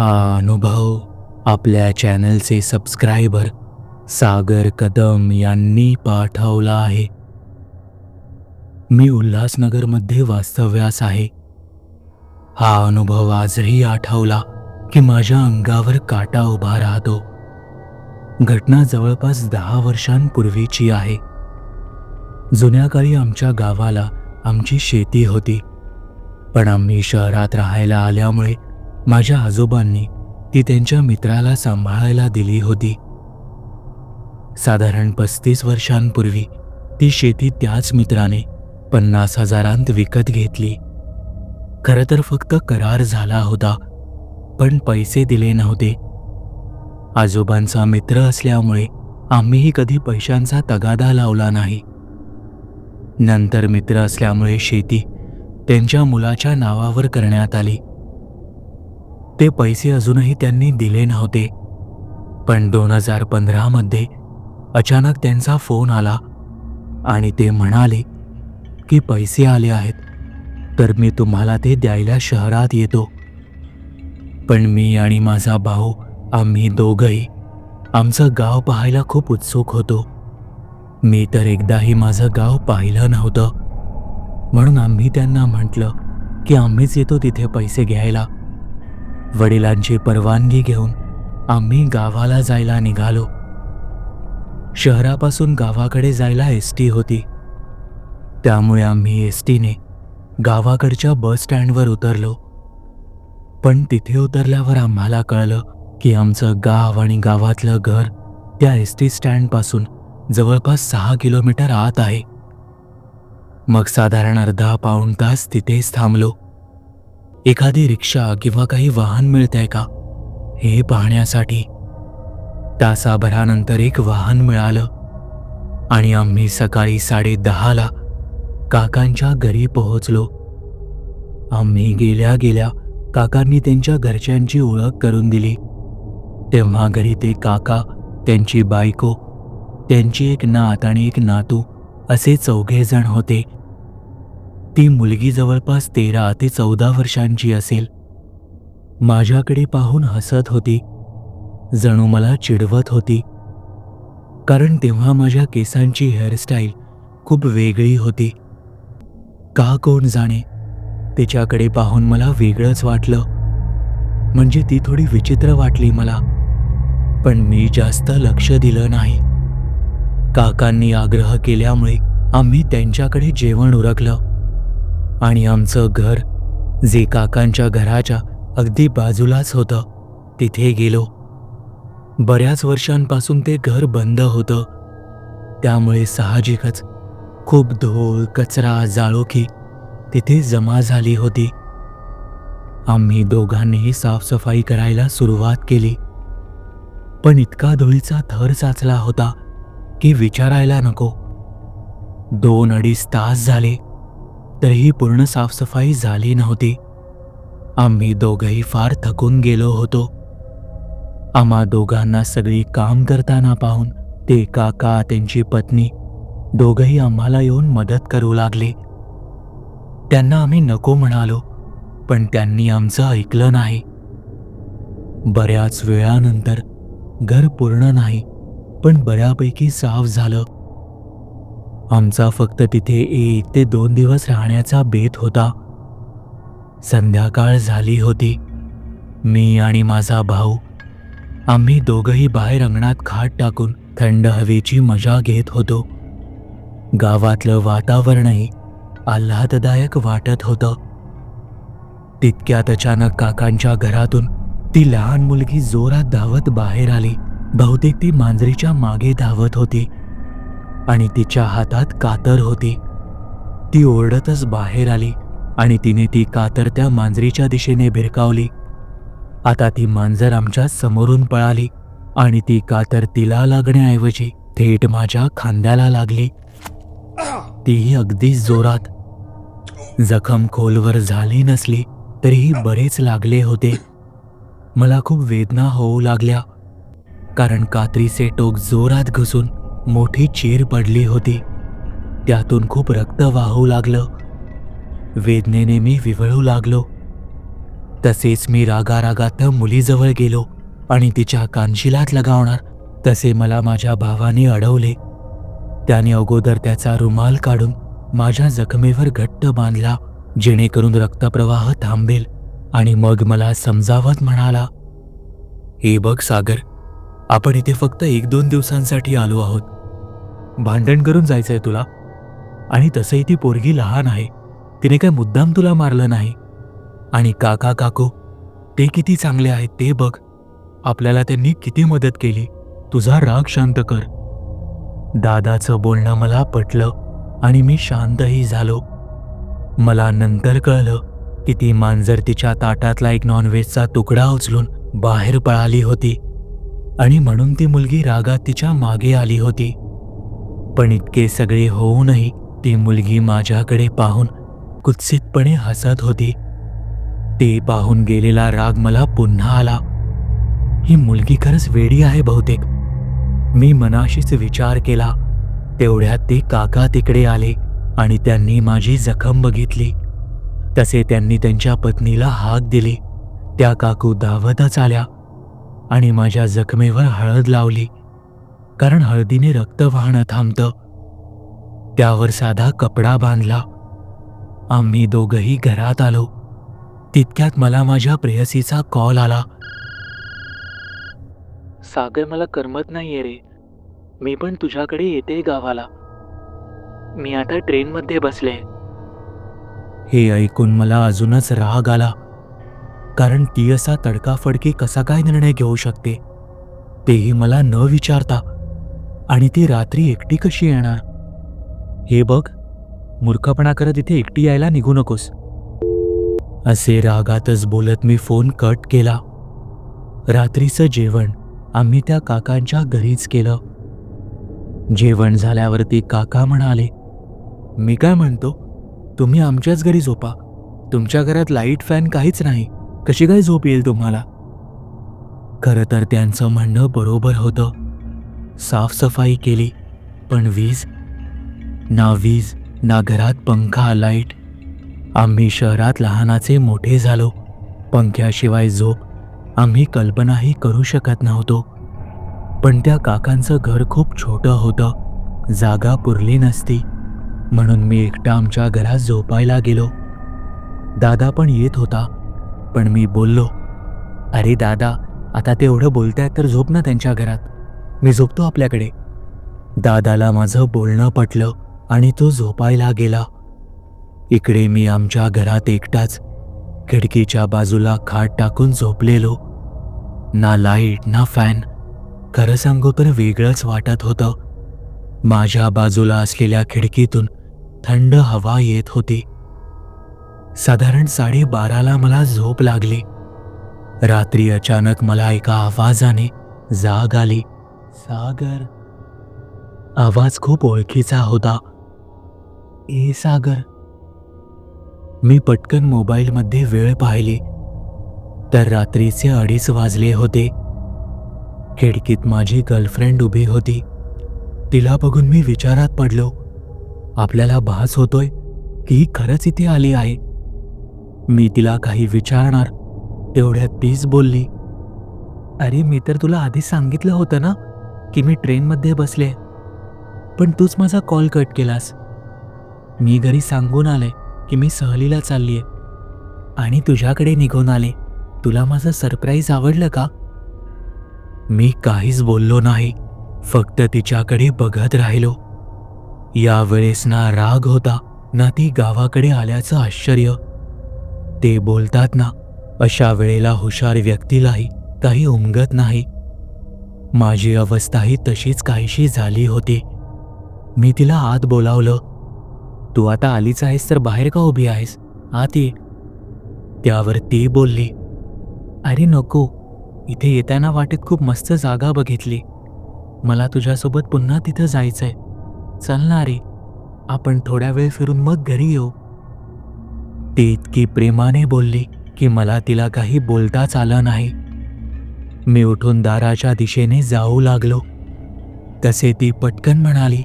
हा अनुभव आपल्या चॅनलचे सबस्क्रायबर सागर कदम यांनी पाठवला आहे. मी उल्हासनगरमध्ये वास्तव्यास आहे. हा अनुभव आजही आठवला की माझ्या अंगावर काटा उभा राहतो. घटना जवळपास दहा वर्षांपूर्वीची आहे. जुन्या काळी आमच्या गावाला आमची शेती होती. पण आम्ही शहरात राहायला आल्यामुळे माझ्या आजोबांनी ती त्यांच्या मित्राला सांभाळायला दिली होती. साधारण पस्तीस वर्षांपूर्वी ती शेती त्याच मित्राने पन्नास हजारांत विकत घेतली. खरं तर फक्त करार झाला होता पण पैसे दिले नव्हते. आजोबांचा मित्र असल्यामुळे आम्हीही कधी पैशांचा तगादा लावला नाही. नंतर मित्र असल्यामुळे शेती त्यांच्या मुलाच्या नावावर करण्यात आली. ते पैसे अजूनही त्यांनी दिले नव्हते. पण दोन हजार पंधरामध्ये अचानक त्यांचा फोन आला आणि ते म्हणाले की पैसे आले आहेत तर मी तुम्हाला ते द्यायला शहरात येतो. पण मी आणि माझा भाऊ आम्ही दोघंही आमचं गाव पाहायला खूप उत्सुक होतो. मी तर एकदाही माझं गाव पाहिलं नव्हतं. म्हणून आम्ही त्यांना म्हटलं की आम्हीच येतो तिथे पैसे घ्यायला. वडिलांची परवानगी घेऊन आम्ही गावाला जायला निघालो. शहरापासून गावाकडे जायला एस टी होती. त्यामुळे आम्ही एस टीने गावाकडच्या बस स्टँडवर उतरलो. पण तिथे उतरल्यावर आम्हाला कळलं की आमचं गाव आणि गावातलं घर त्या एस टी स्टँडपासून जवळपास सहा किलोमीटर आत आहे. मग साधारण अर्धा पाऊण तास तिथेच थांबलो. एखादी रिक्षा किंवा काही वाहन मिळतंय का? हे पाहण्यासाठी तासाभरानंतर एक वाहन मिळालं. आणि आम्ही सकाळी साडे दहाला काकांच्या घरी पोहोचलो. आम्ही गेल्या गेल्या काकांनी त्यांच्या घरच्यांची ओळख करून दिली. तेव्हा घरी ते काका त्यांची बायको त्यांची एक नात आणि एक नातू असे चौघे जण होते. ती मुलगी जवळपास तेरा ते चौदा वर्षांची असेल. माझ्याकडे पाहून हसत होती. जणू मला चिडवत होती. कारण तेव्हा माझ्या केसांची हेअरस्टाईल खूप वेगळी होती. का कोण जाणे? तिच्याकडे पाहून मला वेगळंच वाटलं. म्हणजे ती थोडी विचित्र वाटली मला. पण मी जास्त लक्ष दिलं नाही. काकांनी आग्रह केल्यामुळे आम्ही त्यांच्याकडे जेवण उरकलं. आणि आमचं घर जे काकांच्या घराच्या अगदी बाजूलाच होतं तिथे गेलो. बऱ्याच वर्षांपासून ते घर बंद होतं. त्यामुळे साहजिकच खूप धूळ कचरा जाळोखी तिथे जमा झाली होती. आम्ही दोघांनीही साफसफाई करायला सुरुवात केली. पण इतका धुळीचा थर साचला होता की विचारायला नको. दोन अडीच तास झाले. तरीही पूर्ण साफसफाई झाली नव्हती. आम्ही दोघंही फार थकून गेलो होतो. आम्हा दोघांना सगळी काम करताना पाहून ते काका त्यांची पत्नी दोघंही आम्हाला येऊन मदत करू लागले. त्यांना आम्ही नको म्हणालो पण त्यांनी आमचं ऐकलं नाही. बऱ्याच वेळानंतर घर पूर्ण नाही पण बऱ्यापैकी साफ झालं. आमचा फक्त तिथे एक ते दोन दिवस राहण्याचा बेत होता. संध्याकाळ झाली होती. मी आणि माझा भाऊ आम्ही दोघंही बाहेर अंगणात खाट टाकून थंड हवेची मजा घेत होतो. गावातलं वातावरणही आल्हाददायक वाटत होतं. तितक्यात अचानक काकांच्या घरातून ती लहान मुलगी जोरात धावत बाहेर आली. बहुतेक ती मांजरीच्या मागे धावत होती. आणि तिच्या हातात कातर होती. ती ओरडतच बाहेर आली आणि तिने ती कातर त्या मांजरीच्या दिशेने भिरकावली. आता ती मांजर आमच्या समोरून पळाली आणि ती कातर तिला लागण्याऐवजी थेट माझ्या खांद्याला लागली. तीही अगदी जोरात. जखम खोलवर झाली नसली तरीही बरेच लागले होते. मला खूप वेदना होऊ लागल्या कारण कात्रीचे टोक जोरात घुसून मोठी चीर पडली होती. त्यातून खूप रक्त वाहू लागलं. वेदनेने मी विवळू लागलो. तसेच मी रागारागात मुलीजवळ गेलो आणि तिच्या कानशिलात लगावणार. तसे मला माझ्या भावाने अडवले. त्याने अगोदर त्याचा रुमाल काढून माझ्या जखमेवर घट्ट बांधला जेणेकरून रक्तप्रवाह थांबेल आणि मग मला समजावत म्हणाला हे बघ सागर आपण इथे फक्त एक दोन दिवसांसाठी आलो आहोत. भांडण करून जायचंय तुला. आणि तसंही ती पोरगी लहान आहे. तिने काय मुद्दाम तुला मारलं नाही. आणि काका काकू ते किती चांगले आहेत ते बघ. आपल्याला त्यांनी किती मदत केली. तुझा राग शांत कर. दादाचं बोलणं मला पटलं आणि मी शांतही झालो. मला नंतर कळलं की ती मांजर तिच्या ताटातला एक नॉनव्हेजचा तुकडा उचलून बाहेर पळाली होती. आणि म्हणून ती मुलगी रागात तिच्यामागे आली होती. पण इतके सगळे होऊनही ती मुलगी माझ्याकडे पाहून कुत्सितपणे हसत होती. ते पाहून गेलेला राग मला पुन्हा आला. ही मुलगी खरंच वेडी आहे बहुतेक. मी मनाशीच विचार केला. तेवढ्यात ते काका तिकडे आले आणि त्यांनी माझी जखम बघितली. तसे त्यांनी त्यांच्या पत्नीला हाक दिली. त्या काकू धावतच आल्या. आणि माझ्या जखमेवर हळद लावली. कारण हळदीने रक्त वाहणं थांबतं. त्यावर साधा कपडा बांधला. आम्ही दोघंही घरात आलो. तितक्यात मला माझ्या प्रेयसीचा कॉल आला. सागर मला करमत नाहीये रे. मी पण तुझ्याकडे येते गावाला. मी आता ट्रेनमध्ये बसले. हे ऐकून मला अजूनच राग आला. कारण ती असा तडकाफडकी कसा काय निर्णय घेऊ शकते तेही मला न विचारता. आणि ती रात्री एकटी कशी येणार? हे बघ मूर्खपणा करत इथे एकटी यायला निघू नकोस. असे रागातच बोलत मी फोन कट केला. रात्रीचं जेवण आम्ही त्या काकांच्या घरीच केलं. जेवण झाल्यावरती काका म्हणाले मी काय म्हणतो? तुम्ही आमच्याच घरी झोपा. तुमच्या घरात लाइट फॅन काहीच नाही. कशी काय झोप येईल तुम्हाला? खरं तर त्यांचं म्हणणं बरोबर होतं. साफसफाई केली पण वीज? ना वीज ना घरात पंखा लाइट. आम्ही शहरात लहानाचे मोठे झालो. पंख्याशिवाय झोप आम्ही कल्पनाही करू शकत नव्हतो. पण त्या काकांचं घर खूप छोटं होतं. जागा पुरली नसती. म्हणून मी एकटा आमच्या घरात झोपायला गेलो. दादा पण येत होता. पण मी बोललो अरे दादा आता ते एवढं बोलतायत तर झोप ना त्यांच्या घरात. मी झोपतो आपल्याकडे. दादाला माझं बोलणं पटलं आणि तो झोपायला गेला. इकडे मी आमच्या घरात एकटाच खिडकीच्या बाजूला खाट टाकून झोपलेलो. ना लाइट ना फॅन खरं सांगू तर वेगळंच वाटत होतं. माझ्या बाजूला असलेल्या खिडकीतून थंड हवा येत होती. साधारण साडेबाराला मला झोप लागली. रात्री अचानक मला एका आवाजाने जाग आली. सागर. आवाज खूप ओळखीचा होता. ए सागर. मी पटकन मोबाईलमध्ये वेळ पाहिली. तर रात्रीचे अडीच वाजले होते. खिडकीत माझी गर्लफ्रेंड उभी होती. तिला बघून मी विचारात पडलो. आपल्याला भास होतोय की खरंच इथे आली आहे? मी तिला काही विचारणार. तेवढ्यात तीच बोलली अरे मी तर तुला आधी सांगितलं होतं ना की मी ट्रेनमध्ये बसले. पण तूच माझा कॉल कट केलास. मी घरी सांगून आले की मी सहलीला चाललीये. आणि तुझ्याकडे निघून आले. तुला माझं सरप्राईज आवडलं का? मी काहीच बोललो नाही. फक्त तिच्याकडे बघत राहिलो. यावेळेस ना राग होता ना ती गावाकडे आल्याचं आश्चर्य. ते बोलतात ना अशा वेळेला हुशार व्यक्तीलाही काही उमगत नाही. माझी अवस्थाही तशीच काहीशी झाली होती. मी तिला आत बोलावलं तू आता आलीच आहेस तर बाहेर का उभी आहेस? आत ये. त्यावर ती बोलली अरे नको इथे येताना वाटेत खूप मस्त जागा बघितली. मला तुझ्यासोबत पुन्हा तिथं जायचंय. चल ना रे आपण थोड्या वेळ फिरून मग घरी येऊ. ती इतकी प्रेमाने बोलली की मला तिला काही बोलताच आलं नाही. मी उठून दाराच्या दिशेने जाऊ लागलो. तसे ती पटकन म्हणाली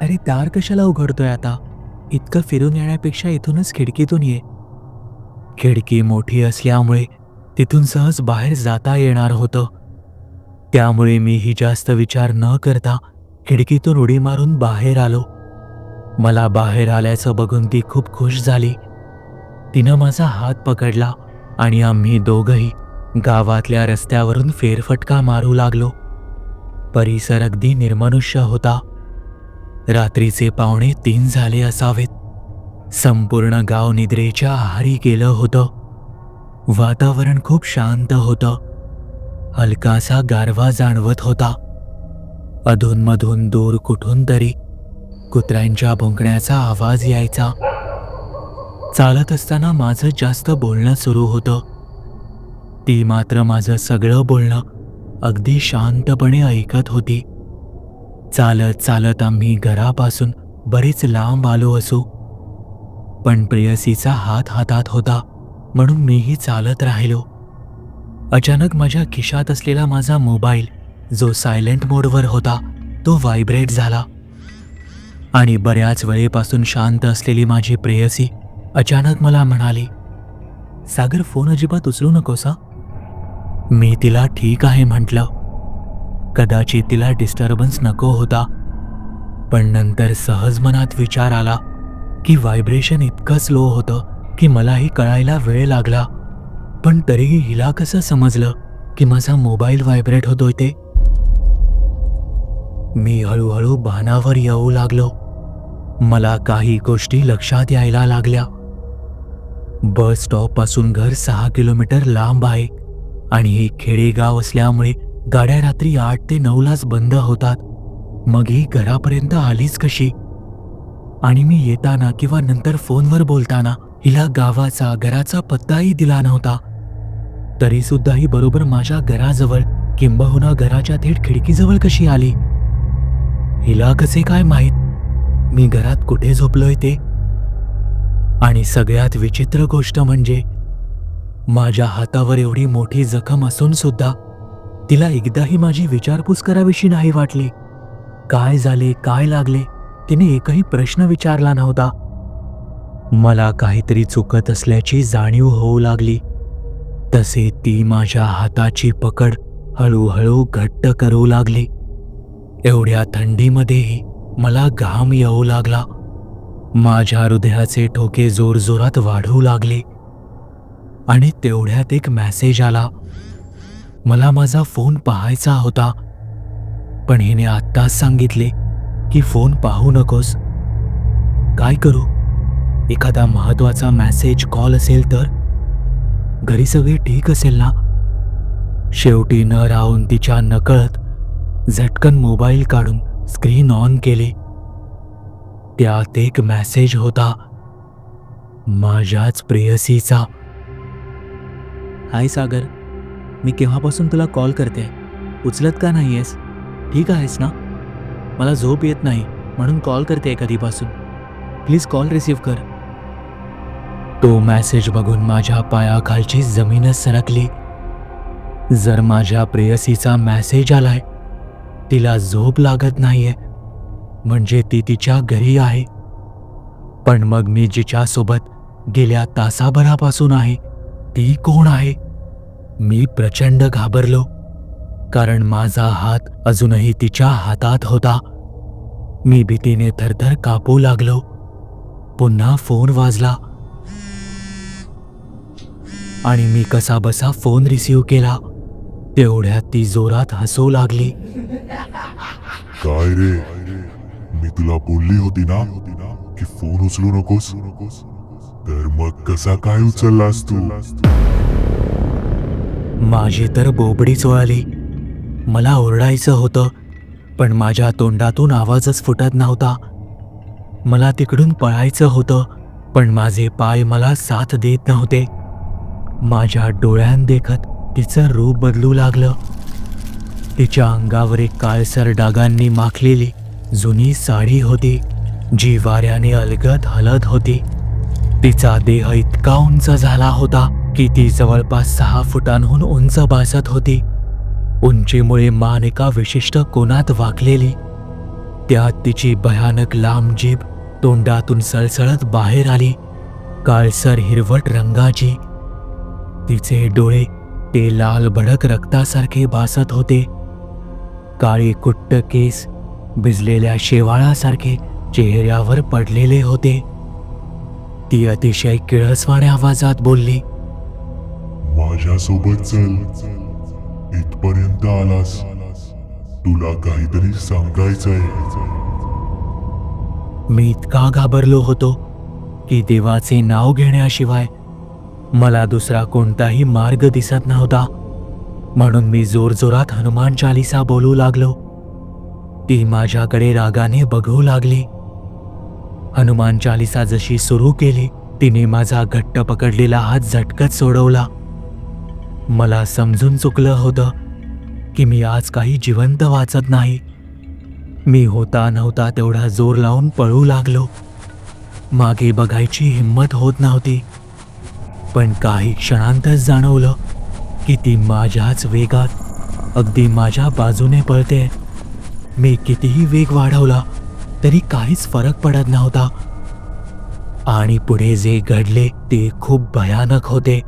अरे दार कशाला उघडतोय आता? इतकं फिरून येण्यापेक्षा इथूनच खिडकीतून ये. खिडकी मोठी असल्यामुळे तिथून सहज बाहेर जाता येणार होतं. त्यामुळे मीही जास्त विचार न करता खिडकीतून उडी मारून बाहेर आलो. मला बाहेर आल्याचं बघून ती खूप खुश झाली. तिनं माझा हात पकडला आणि आम्ही दोघंही गावातल्या रस्त्यावरून फेरफटका मारू लागलो. परिसर अगदी निर्मनुष्य होता. रात्रीचे पावणे तीन झाले असावेत. संपूर्ण गाव निद्रेच्या आहारी गेलं होतं. वातावरण खूप शांत होतं. हलकासा गारवा जाणवत होता. अधूनमधून दूर कुठून तरी कुत्र्यांच्या भुंकण्याचा आवाज यायचा. चालत असताना माझं जास्त बोलणं सुरू होतं. ती मात्र माझं सगळं बोलणं अगदी शांतपणे ऐकत होती. चालत चालत आम्ही घरापासून बरीच लांब आलो असू. पण प्रेयसीचा हात हातात होता म्हणून मीही चालत राहिलो. अचानक माझ्या खिशात असलेला माझा मोबाईल जो सायलेंट मोडवर होता तो व्हायब्रेट झाला. आणि बऱ्याच वेळेपासून शांत असलेली माझी प्रेयसी अचानक मला म्हणाली सागर फोन अजिबात उचलू नकोस मी तिला ठीक आहे म्हटलं. कदाचित तिला डिस्टर्बन्स नको होता पण नंतर सहज मनात विचार आला की व्हायब्रेशन इतकं स्लो होतं की मलाही कळायला वेळ लागला. पण तरीही हिला कसं समजलं की माझा मोबाईल व्हायब्रेट होतोय ते? मी हळूहळू बाणावर येऊ लागलो. मला काही गोष्टी लक्षात यायला लागल्या. बस स्टॉपपासून घर सहा किलोमीटर लांब आहे. आणि हे खेडेगाव असल्यामुळे गाड्या रात्री आठ ते नऊलाच बंद होतात. मग ही घरापर्यंत आलीच कशी? आणि मी येताना किंवा नंतर फोनवर बोलताना हिला गावाचा घराचा पत्ताही दिला नव्हता. तरी सुद्धा ही बरोबर माझ्या घराजवळ किंबहुना घराच्या थेट खिडकीजवळ कशी आली? हिला कसे काय माहीत? मी घरात कुठे झोपलोय ते? आणि सगळ्यात विचित्र गोष्ट म्हणजे माझ्या हातावर एवढी मोठी जखम असून सुद्धा तिला एकदाही माझी विचारपूस करावीशी नाही वाटली. काय झाले काय लागले तिने एकही प्रश्न विचारला नव्हता. मला काहीतरी चुकत असल्याची जाणीव होऊ लागली. तसे ती माझ्या हाताची पकड हळूहळू घट्ट करू लागली. एवढ्या थंडीमध्येही मला घाम येऊ लागला. माझ्या हृदयाचे ठोके जोरजोरात वाढू लागले. आणि तेवढ्यात एक मॅसेज आला. मला माझा फोन पाहायचा होता. पण हिने आत्ताच सांगितले की फोन पाहू नकोस. काय करू? एखादा महत्त्वाचा मॅसेज कॉल असेल तर? घरी सगळे ठीक असेल ना? शेवटी न राहून तिच्या नकळत झटकन मोबाईल काढून स्क्रीन ऑन केली. त्यात एक मेसेज होता? माझ्याच प्रेयसीचा हाय सागर मी केव्हापासून तुला कॉल करते? उचलत का नाही आहेस ठीक आहेस ना? मला झोप येत नाही म्हणून कॉल करते कधीपासून प्लीज़ कॉल रिसीव कर. तो मेसेज बघून माझ्या पायाखालची जमीनच सरकली. जर माझ्या प्रेयसीचा मेसेज आलाय तिला झोप लागत नाहीये. म्हणजे ती तिच्या घरी आहे. पण मग मी जिच्यासोबत गेल्या तासाभरापासून आहे ती कोण आहे? मी प्रचंड घाबरलो कारण माझा हात अजूनही तिच्या हातात होता. मी भीतीने थरथर कापू लागलो. पुन्हा फोन वाजला. आणि मी कसा बसा फोन रिसीव केला. तेवढ्यात ती जोरात हसू लागली. काय रे? मी तुला बोलली होती ना की फोन उचलू नकोस. तर मग कसा काय उचललास तू? माझी तर बोबडीच वळाली मला ओरडायचं होतं पण माझ्या तोंडातून आवाजच फुटत नव्हता. मला तिकडून पळायचं होतं पण माझे पाय मला साथ देत नव्हते. माझ्या डोळ्यांदेखत तिचं रूप बदलू लागलं. तिच्या अंगावर एक काळसर डागांनी माखलेली. जुनी साडी होती जी वाऱ्याने अलगद हलत होती. तिचा देह इतका उंच झाला होता, की ती जवळपास सहा फुटांहून उंच भासत होती. उंचीमुळे मान एका विशिष्ट कोनात वाकलेली. त्यात तिची भयानक लांब जीभ तोंडातून सळसळत बाहेर आली, काळसर हिरवट रंगाची. तिचे डोळे ते लाल भडक रक्तासारखे भासत होते. काळे कुट्ट केस भिजलेल्या शेवाळासारखे चेहऱ्यावर पडलेले होते. ती अतिशय किळसवाण्या आवाजात बोलली माझ्यासोबत चल. इथपर्यंत आलास. तुला काहीतरी सांगायचंय. मी इतका घाबरलो होतो की देवाचे नाव घेण्याशिवाय मला दुसरा कोणताही मार्ग दिसत नव्हता. म्हणून मी जोरजोरात हनुमान चालिसा बोलू लागलो. ती माझ्याकडे रागाने बघू लागली. हनुमान चालिसा जशी सुरू केली तिने माझा घट्ट पकडलेला हात झटकत सोडवला. मला समजून चुकलं होतं की मी आज काही जिवंत वाचत नाही. मी होता नव्हता तेवढा जोर लावून पळू लागलो. मागे बघायची हिंमत होत नव्हती. पण काही क्षणांतच जाणवलं की ती माझ्याच वेगात अगदी माझ्या बाजूने पळते. मी कितीही वेग वाढवला तरी काहीच फरक पडत नव्हता. आणि पुढे जे घडले ते खूप भयानक होते.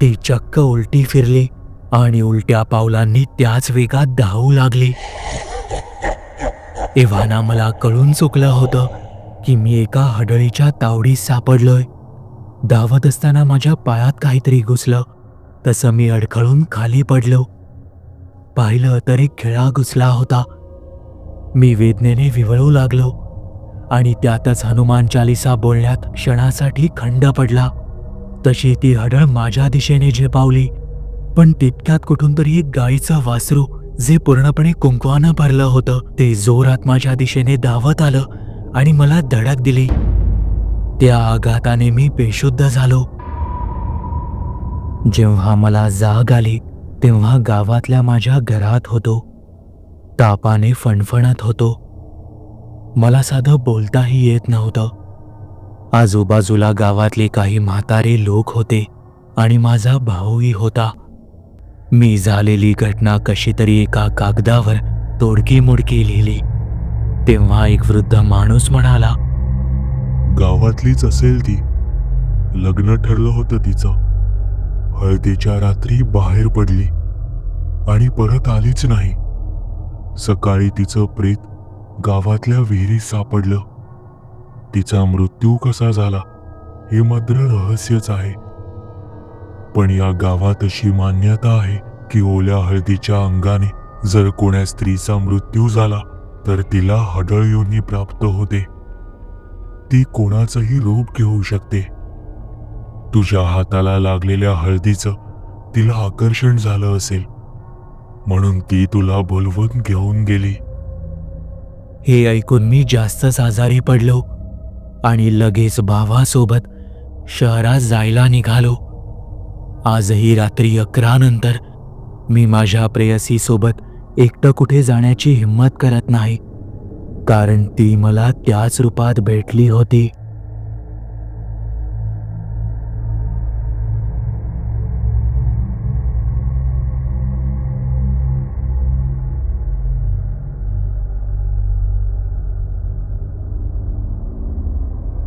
ती चक्क उलटी फिरली आणि उलट्या पावलांनी त्याच वेगात धावू लागली. एव्हाना मला कळून चुकलं होतं की मी एका हडळीच्या तावडीत सापडलोय. धावत असताना माझ्या पायात काहीतरी घुसलं तसं मी अडखळून खाली पडलो. पाहिलं तर एक खिळा घुसला होता मी वेदनेने विवळू लागलो आणि त्यातच हनुमान चालिसा बोलण्यात क्षणासाठी खंड पडला. तशी ती हडळ माझ्या दिशेने झेपावली पण तितक्यात कुठून तरी एक गाईचं वासरू जे पूर्णपणे कुंकवानं भरलं होतं ते जोरात माझ्या दिशेने धावत आलं आणि मला धडक दिली. त्या आघाताने मी बेशुद्ध झालो. जेव्हा मला जाग आली तेव्हा गावातल्या माझ्या घरात होतो. तापाने फणफणत होतो. मला साधं बोलताही येत नव्हतं. आजूबाजूला गावातले काही म्हातारे लोक होते आणि माझा भाऊही होता. मी झालेली घटना कशी तरी एका कागदावर तोडकी मोडकी लिहिली. तेव्हा एक वृद्ध माणूस म्हणाला गावातलीच असेल ती. लग्न ठरलं होतं तिचं. हळदीच्या रात्री बाहेर पडली आणि परत आलीच नाही. सकाळी तिचं प्रेत गावातल्या विहिरीत सापडलं. तिचा मृत्यू कसा झाला हे मात्र रहस्यच आहे. पण या गावात अशी मान्यता आहे की ओल्या हळदीच्या अंगाने जर कोण्या स्त्रीचा मृत्यू झाला तर तिला हडळ योनी प्राप्त होते. ती कोणाचंही रूप घेऊ शकते. तुझ्या हाताला लागलेल्या हळदीचं तिला आकर्षण झालं असेल. म्हणून ती तुला बोलवून घेऊन गेली. हे ऐकून मी जास्तच आजारी पडलो आणि लगेच भावासोबत शहरात जायला निघालो. आजही रात्री अकरा नंतर मी माझ्या प्रेयसीसोबत एकटं कुठे जाण्याची हिंमत करत नाही कारण ती मला त्याच रूपात भेटली होती.